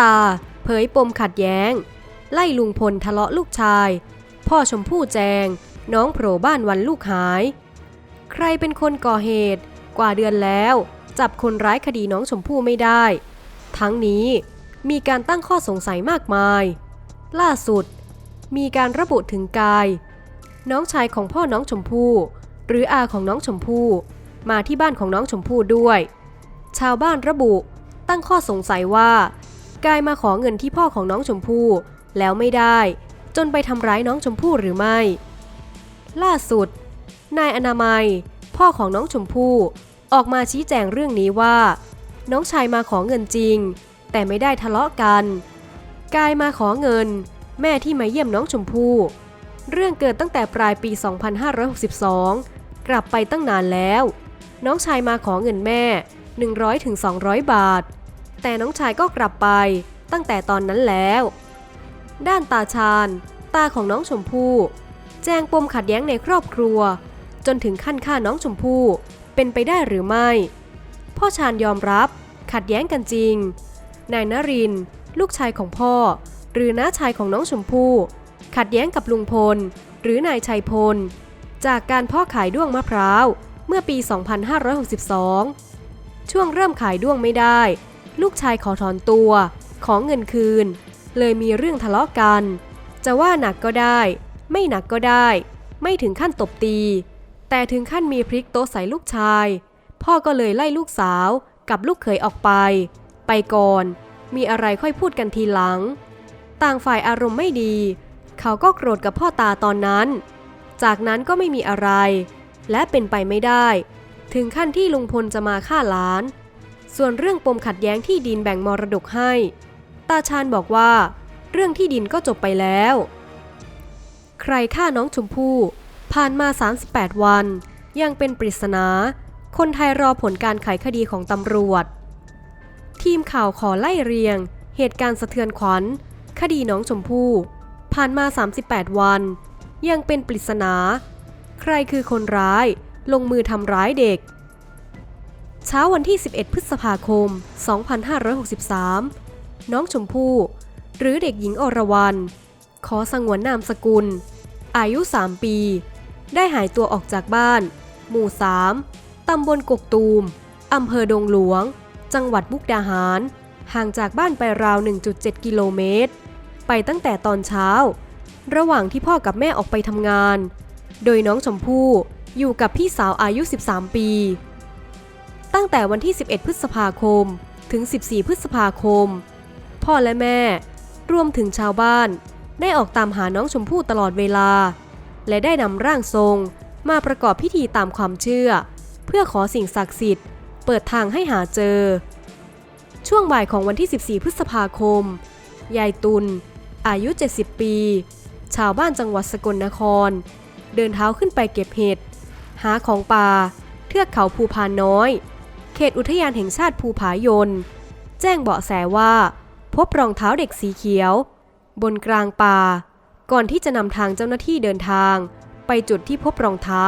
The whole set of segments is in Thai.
ตา เผยปมขัดแย้ง ไล่ลุงพลทะเลาะลูกชาย พ่อชมพู่แจง น้องโผล่บ้านวันลูกหาย ใครเป็นคนก่อเหตุ กว่าเดือนแล้ว จับคนร้ายคดีน้องชมพู่ไม่ได้ ทั้งนี้มีการตั้งข้อสงสัยมากมาย ล่าสุด มีการระบุถึงกาย น้องชายของพ่อน้องชมพู่ หรืออาของน้องชมพู่มาที่บ้านของน้องชมพู่ด้วย ชาวบ้านระบุตั้งข้อสงสัยว่า กายมาขอเงินที่พ่อของน้องชมพู่แล้วไม่ได้ จนไปทำร้ายน้องชมพู่หรือไม่ ล่าสุด นายอนามัย พ่อของน้องชมพู่ออกมาชี้แจงเรื่องนี้ว่า น้องชายมาขอเงินจริง แต่ไม่ได้ทะเลาะกัน กายมาขอเงิน แม่ที่มาเยี่ยมน้องชมพู่เรื่องเกิดตั้งแต่ปลายปี 2562 กลับไปตั้งนานแล้ว น้องชายมาขอเงินแม่ 100ถึง200 บาท แต่น้องชายก็กลับไปตั้งแต่ตอนนั้นแล้ว ด้านตาชาญ ตาของน้องชมพู่ แจ้งปมขัดแย้งในครอบครัว จนถึงขั้นฆ่าน้องชมพู่เป็นไปได้หรือไม่ พ่อชาญยอมรับ ขัดแย้งกันจริง นายนริน ลูกชายของพ่อ หรือน้าชายของน้องชมพู่ ขัดแย้งกับลุงพล หรือนายชัยพล จากการพ่อขายด้วงมะพร้าวเมื่อปี 2562 ช่วงเริ่มขายด้วงไม่ได้ ลูกชายขอถอนตัว ขอเงินคืน เลยมีเรื่องทะเลาะกัน จะว่าหนักก็ได้ ไม่หนักก็ได้ ไม่ถึงขั้นตบตี แต่ถึงขั้นมีพริกโต๊ะใส่ลูกชาย พ่อก็เลยไล่ลูกสาวกับลูกเขยออกไป ไปก่อน มีอะไรค่อยพูดกันทีหลัง ต่างฝ่ายอารมณ์ไม่ดี เขาก็โกรธกับพ่อตาตอนนั้น จากนั้นก็ไม่มีอะไร และเป็นไปไม่ได้ ถึงขั้นที่ลุงพลจะมาฆ่าหลาน ส่วนเรื่องปมขัดแย้งที่ดินแบ่งมรดกให้ ตาชาญบอกว่า เรื่องที่ดินก็จบไปแล้ว ใครฆ่าน้องชมพู่ผ่านมา 38 วัน ยังเป็นปริศนา คนไทยรอผลการไขคดีของตำรวจ ทีมข่าวขอไล่เรียง เหตุการณ์สะเทือนขวัญ คดีน้องชมพู่ ผ่านมา 38 วัน ยังเป็นปริศนา ใครคือคนร้าย ลงมือทำร้ายเด็ก เช้าวันที่ 11 พฤษภาคม 2563 น้องชมพู่ หรือเด็กหญิงอรวรรณขอสงวนนามสกุล อายุ 3 ปี ได้หายตัวออกจากบ้าน หมู่ 3 ตำบลกกตูม อำเภอดงหลวง จังหวัดมุกดาหาร ห่างจากบ้านไปราว 1.7 กิโลเมตร ไปตั้งแต่ตอนเช้า ระหว่างที่พ่อกับแม่ออกไปทำงาน โดยน้องชมพู่อยู่กับพี่สาวอายุ 13 ปี ตั้งแต่วันที่ 11 พฤษภาคม ถึง 14 พฤษภาคม พ่อและแม่ รวมถึงชาวบ้าน ได้ออกตามหาน้องชมพู่ตลอดเวลา และได้นำร่างทรงมาประกอบพิธีตามความเชื่อ เพื่อขอสิ่งศักดิ์สิทธิ์ เปิดทางให้หาเจอ ช่วงบ่ายของวันที่ 14 พฤษภาคม ยายตุลอายุ 70 ปี ชาวบ้านจังหวัดสกลนคร เดินเท้าขึ้นไปเก็บเห็ด หาของป่า เทือกเขาภูพานน้อย เขตอุทยานแห่งชาติภูผายน แจ้งเบาะแสว่า พบรองเท้าเด็กสีเขียว บนกลางป่า ก่อนที่จะนำทางเจ้าหน้าที่เดินทาง ไปจุดที่พบรองเท้า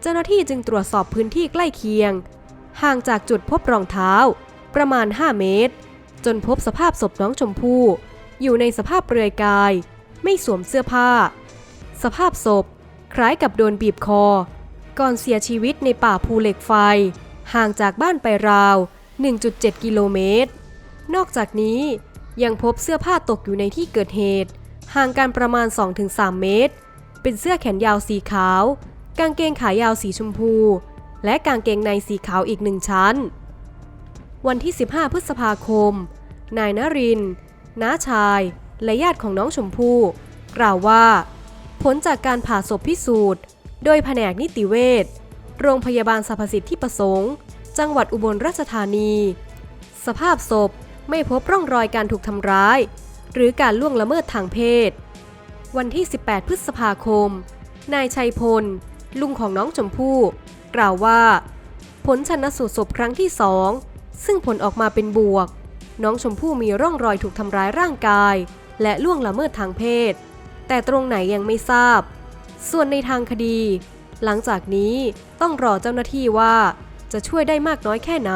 เจ้าหน้าที่จึงตรวจสอบพื้นที่ใกล้เคียง ห่างจากจุดพบรองเท้า ประมาณ 5 เมตร จนพบสภาพศพน้องชมพู่อยู่ในสภาพเปลือยกาย ไม่สวมเสื้อผ้า สภาพศพ คล้ายกับโดนบีบคอ ก่อนเสียชีวิตในป่าภูเหล็กไฟ ห่างจากบ้านไปราว 1.7 กิโลเมตร นอกจากนี้ยังพบเสื้อผ้าตกอยู่ในที่เกิดเหตุ ห่างกันประมาณ 2-3 เมตร เป็นเสื้อแขนยาวสีขาว กางเกงขายาวสีชมพู และกางเกงในสีขาวอีกหนึ่งชั้น วันที่ 15 พฤษภาคม นายนรินทร์น้าชาย และญาติของน้องชมพู่กล่าวว่า ผลจากการผ่าศพพิสูจน์ โดยแผนกนิติเวชโรงพยาบาลสรรพสิทธิประสงค์ จังหวัดอุบลราชธานี สภาพศพไม่พบร่องรอยการถูกทำร้าย หรือการล่วงละเมิดทางเพศ วันที่ 18 พฤษภาคม นายชัยพล ลุงของน้องชมพู่ กล่าวว่า ผลชันสูตรศพครั้งที่สองซึ่งผลออกมาเป็นบวก น้องชมพู่มีร่องรอยถูกทำร้ายร่างกาย และล่วงละเมิดทางเพศ แต่ตรงไหนยังไม่ทราบ ส่วนในทางคดี หลังจากนี้ต้องรอเจ้าหน้าที่ว่า จะช่วยได้มากน้อยแค่ไหน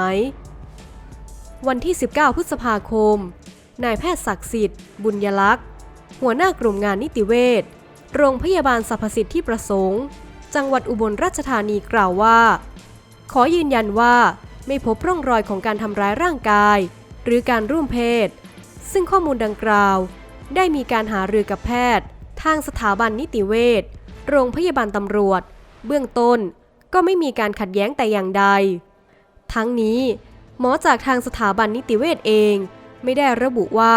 วันที่ 19 พฤษภาคม นายแพทย์ศักดิ์สิทธิ์ บุญยลักษ์ หัวหน้ากลุ่มงานนิติเวชโรงพยาบาลสรรพสิทธิประสงค์ จังหวัดอุบลราชธานีกล่าวว่า ขอยืนยันว่าไม่พบร่องรอยของการทำร้ายร่างกาย หรือการร่วมเพศ ซึ่งข้อมูลดังกล่าว ได้มีการหารือกับแพทย์ ทางสถาบันนิติเวชโรงพยาบาลตำรวจ เบื้องต้น ก็ไม่มีการขัดแย้งแต่อย่างใด ทั้งนี้หมอจากทางสถาบันนิติเวชเอง ไม่ได้ระบุว่า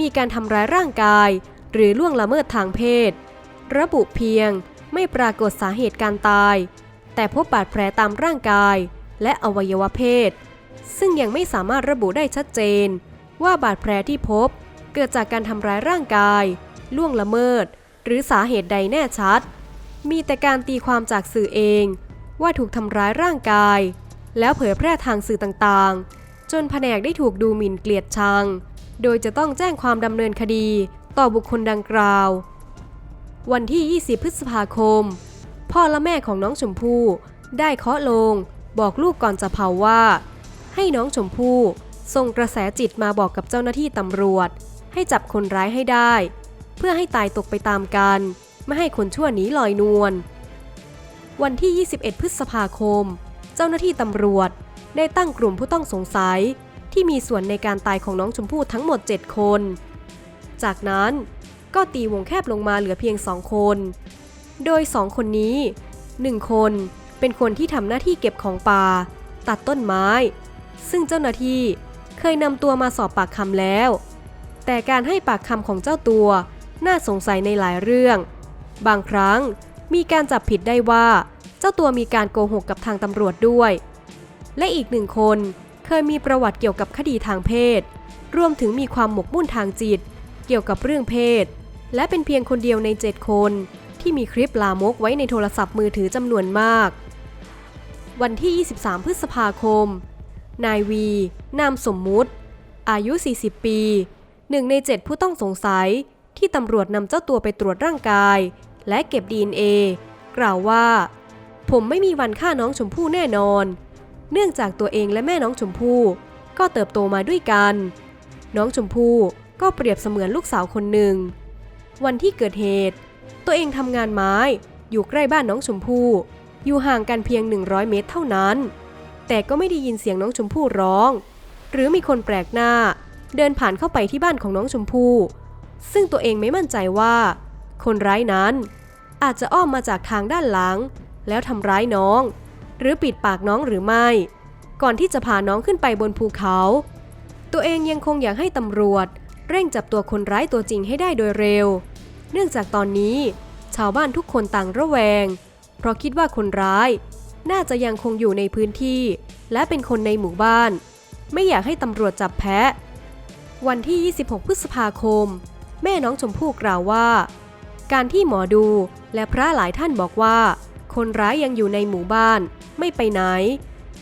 มีการทำร้ายร่างกาย หรือล่วงละเมิดทางเพศ ระบุเพียงไม่ปรากฏสาเหตุการตาย แต่พบบาดแผลตามร่างกายและอวัยวะเพศ ซึ่งยังไม่สามารถระบุได้ชัดเจน ว่าบาดแผลที่พบเกิดจากการทำร้ายร่างกาย ล่วงละเมิด หรือสาเหตุใดแน่ชัด มีแต่การตีความจากสื่อเอง ว่าถูกทำร้ายร่างกาย แล้วเผยแพร่ทางสื่อต่างๆ จนแผนกได้ถูกดูหมิ่นเกลียดชัง โดยจะต้องแจ้งความดำเนินคดีต่อบุคคลดังกล่าว วันที่ 20 พฤษภาคม พ่อและแม่ของน้องชมพู่ได้เคาะลง บอกลูกก่อนจะเผาว่า ให้น้องชมพู่ส่งกระแสจิตมาบอกกับเจ้าหน้าที่ตำรวจ ให้จับคนร้ายให้ได้ เพื่อให้ตายตกไปตามกัน ไม่ให้คนชั่วหนีลอยนวล วันที่ 21 พฤษภาคม เจ้าหน้าที่ตำรวจ ได้ตั้งกลุ่มผู้ต้องสงสัย ที่มีส่วนในการตายของน้องชมพู่ทั้งหมด 7 คน จากนั้นก็ตีวงแคบลงมาเหลือเพียง2คน โดย2คนนี้ 1 คนเป็นคนที่ทำหน้าที่เก็บของป่า ตัดต้นไม้ ซึ่งเจ้าหน้าที่เคยนำตัวมาสอบปากคำแล้ว แต่การให้ปากคำของเจ้าตัวน่าสงสัยในหลายเรื่อง บางครั้ง มีการจับผิดได้ว่า เจ้าตัวมีการโกหกกับทางตำรวจด้วย และอีกหนึ่งคนเคยมีประวัติเกี่ยวกับคดีทางเพศ รวมถึงมีความหมกมุ่นทางจิต เกี่ยวกับเรื่องเพศ และเป็นเพียงคนเดียวใน 7 คน ที่มีคลิปลามกไว้ในโทรศัพท์มือถือจำนวนมาก วันที่ 23 พฤษภาคม นายวี นามสมมุติ อายุ 40 ปีหนึ่งใน 7 ผู้ต้องสงสัยที่ตำรวจนำเจ้าตัวไปตรวจร่างกาย และเก็บ DNA กล่าวว่า ผมไม่มีวันฆ่าน้องชมพู่แน่นอน เนื่องจากตัวเองและแม่น้องชมพู่ก็เติบโตมาด้วยกัน น้องชมพู่ก็เปรียบเสมือนลูกสาวคนหนึ่ง วันที่เกิดเหตุ ตัวเองทำงานไม้ อยู่ใกล้บ้านน้องชมพู่อยู่ห่างกันเพียง 100 เมตรเท่านั้น แต่ก็ไม่ได้ยินเสียงน้องชมพู่ร้อง หรือมีคนแปลกหน้า เดินผ่านเข้าไปที่บ้านของน้องชมพู่ซึ่งตัวเองไม่มั่นใจว่า คนร้ายนั้น อาจจะอ้อมมาจากทางด้านหลัง แล้วทำร้ายน้อง หรือปิดปากน้องหรือไม่ ก่อนที่จะพาน้องขึ้นไปบนภูเขา ตัวเองยังคงอยากให้ตำรวจ เร่งจับตัวคนร้ายตัวจริงให้ได้โดยเร็ว เนื่องจากตอนนี้ ชาวบ้านทุกคนต่างระแวง เพราะคิดว่าคนร้าย น่าจะยังคงอยู่ในพื้นที่ และเป็นคนในหมู่บ้าน ไม่อยากให้ตำรวจจับแพะวันที่ 26 พฤษภาคม แม่น้องชมพู่กล่าวว่า การที่หมอดูและพระหลายท่านบอกว่า คนร้ายยังอยู่ในหมู่บ้าน ไม่ไปไหน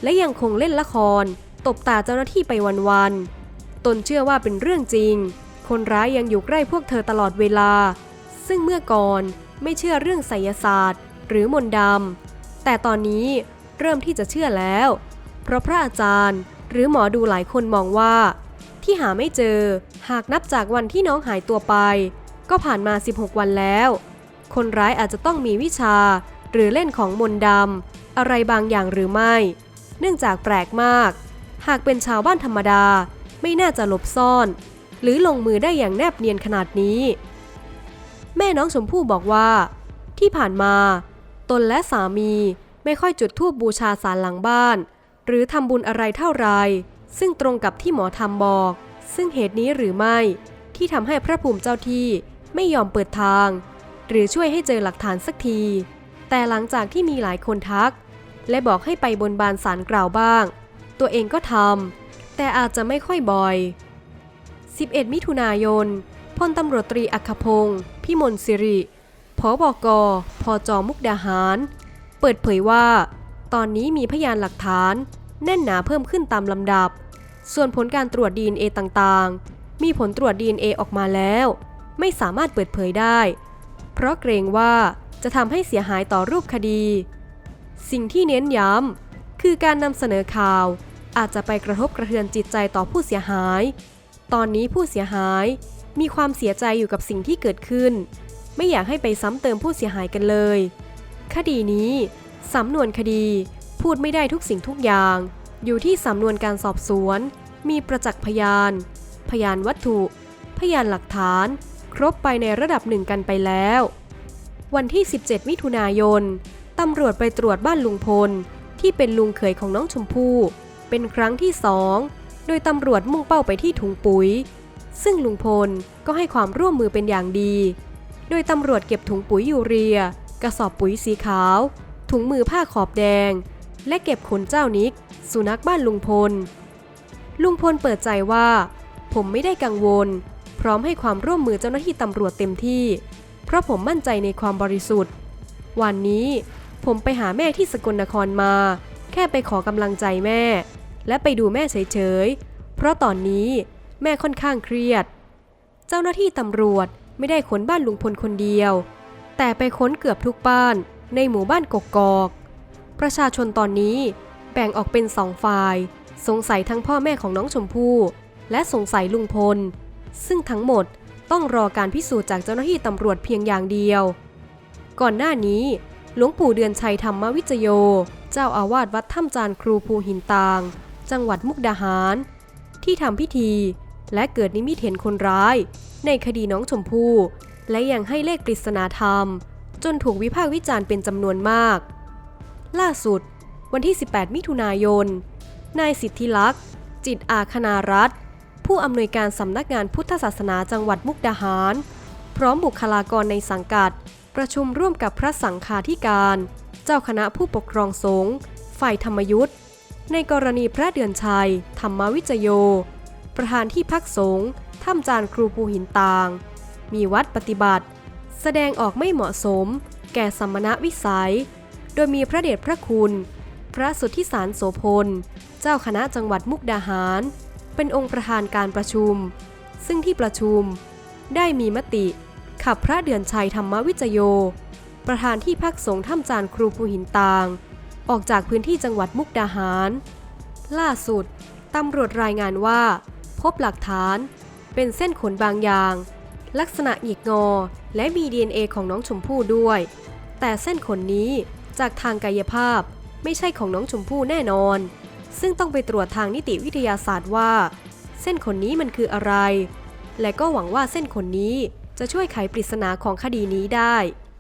และยังคงเล่นละคร ตบตาเจ้าหน้าที่ไปวันๆตนเชื่อว่าเป็นเรื่องจริง คนร้ายยังอยู่ใกล้พวกเธอตลอดเวลา ซึ่งเมื่อก่อนไม่เชื่อเรื่องไสยศาสตร์ หรือมนต์ดำแต่ตอนนี้เริ่มที่จะเชื่อแล้ว เพราะพระอาจารย์ หรือหมอดูหลายคนมองว่า ที่หาไม่เจอ หากนับจากวันที่น้องหายตัวไป ก็ผ่านมา 16 วันแล้ว คนร้ายอาจจะต้องมีวิชา หรือเล่นของมนต์ดำอะไรบางอย่างหรือไม่ เนื่องจากแปลกมาก หากเป็นชาวบ้านธรรมดา ไม่น่าจะหลบซ่อน หรือลงมือได้อย่างแนบเนียนขนาดนี้ แม่น้องชมพู่บอกว่า ที่ผ่านมา ตนและสามีไม่ค่อยจุดธูปบูชาสารหลังบ้าน หรือทำบุญอะไรเท่าไร ซึ่งตรงกับที่หมอทำบอก ซึ่งเหตุนี้หรือไม่ที่ทำให้พระภูมิเจ้าที่ ไม่ยอมเปิดทาง หรือช่วยให้เจอหลักฐานสักที แต่หลังจากที่มีหลายคนทัก และบอกให้ไปบนบานสารกล่าวบ้าง ตัวเองก็ทำแต่อาจจะไม่ค่อยบ่อย 11 มิถุนายนพลตำรวจตรีอัคพงศ์พิมลสิริผบกพจมุกดาหาร เปิดเผยว่า ตอนนี้มีพยานหลักฐาน แน่นหนาเพิ่มขึ้นตามลำดับ ส่วนผลการตรวจ DNA ต่างๆ มีผลตรวจ DNA ออกมาแล้ว ไม่สามารถเปิดเผยได้ เพราะเกรงว่าจะทำให้เสียหายต่อรูปคดี สิ่งที่เน้นย้ำคือการนำเสนอข่าวอาจจะไปกระทบกระเทือนจิตใจต่อผู้เสียหาย ตอนนี้ผู้เสียหายมีความเสียใจอยู่กับสิ่งที่เกิดขึ้น ไม่อยากให้ไปซ้ำเติมผู้เสียหายกันเลย คดีนี้สำนวนคดีพูดไม่ได้ทุกสิ่งทุกอย่าง อยู่ที่สำนวนการสอบสวน มีประจักษ์พยาน พยานวัตถุ พยานหลักฐาน ครบไปในระดับหนึ่งกันไปแล้ว วันที่ 17 มิถุนายน ตำรวจไปตรวจบ้านลุงพล ที่เป็นลุงเขยของน้องชมพู่เป็นครั้งที่สองโดยตำรวจมุ่งเป้าไปที่ถุงปุ๋ย ซึ่งลุงพลก็ให้ความร่วมมือเป็นอย่างดี โดยตำรวจเก็บถุงปุ๋ยยูเรีย กระสอบปุ๋ยสีขาว ถุงมือผ้าขอบแดง และเก็บขนเจ้านิก สุนัขบ้านลุงพล ลุงพลเปิดใจว่า ผมไม่ได้กังวล ร้อมให้ความร่วมมือเจ้าหน้าที่ตำรวจเต็มที่ เพราะผมมั่นใจในความบริสุทธิ์ วันนี้ผมไปหาแม่ที่สกลนครมา แค่ไปขอกำลังใจแม่ และไปดูแม่เฉยๆ เพราะตอนนี้แม่ค่อนข้างเครียด เจ้าหน้าที่ตำรวจไม่ได้ค้นบ้านลุงพลคนเดียว แต่ไปค้นเกือบทุกบ้านในหมู่บ้านกกอก ประชาชนตอนนี้แบ่งออกเป็นสองฝ่าย สงสัยทั้งพ่อแม่ของน้องชมพู่ และสงสัยลุงพล ซึ่งทั้งหมดต้องรอการพิสูจน์จากเจ้าหน้าที่ตำรวจเพียงอย่างเดียว ก่อนหน้านี้ หลวงปู่เดือนชัยธรรมวิจโย เจ้าอาวาสวัดถ้ำจานครูภูหินตาง จังหวัดมุกดาหาร ที่ทำพิธี และเกิดนิมิตเห็นคนร้าย ในคดีน้องชมพู่ และยังให้เลขปริศนาธรรม จนถูกวิพากษ์วิจารณ์เป็นจำนวนมาก ล่าสุด วันที่ 18 มิถุนายน นายสิทธิลักษณ์จิตอาคณารัฐ ผู้อำนวยการสำนักงานพุทธศาสนาจังหวัดมุกดาหาร พร้อมบุคลากรในสังกัด ประชุมร่วมกับพระสังฆาธิการ เจ้าคณะผู้ปกครองสงฆ์ฝ่ายธรรมยุทธ์ในกรณีพระเดือนชัย ธรรมวิจโย ประธานที่พักสงฆ์ถ้ำจานครูภูหินตาง มีวัดปฏิบัติ แสดงออกไม่เหมาะสม แก่สมณวิสัย โดยมีพระเดชพระคุณ พระสุทธิสารโสพล เจ้าคณะจังหวัดมุกดาหาร เป็นองค์ประธานการประชุม ซึ่งที่ประชุมได้มีมติ ขับพระเดือนชัยธรรมวิจโย ประธานที่พักสงฆ์ถ้ำจานครูภูหินตาง ออกจากพื้นที่จังหวัดมุกดาหาร ล่าสุดตำรวจรายงานว่า พบหลักฐาน เป็นเส้นขนบางอย่าง ลักษณะหงิกงอและมี DNA ของน้องชมพู่ด้วย แต่เส้นขนนี้จากทางกายภาพไม่ใช่ของน้องชมพู่แน่นอน ซึ่งต้องไปตรวจทางนิติวิทยาศาสตร์ว่า เส้นขนนี้มันคืออะไร และก็หวังว่าเส้นขนนี้จะช่วยไขปริศนาของคดีนี้ได้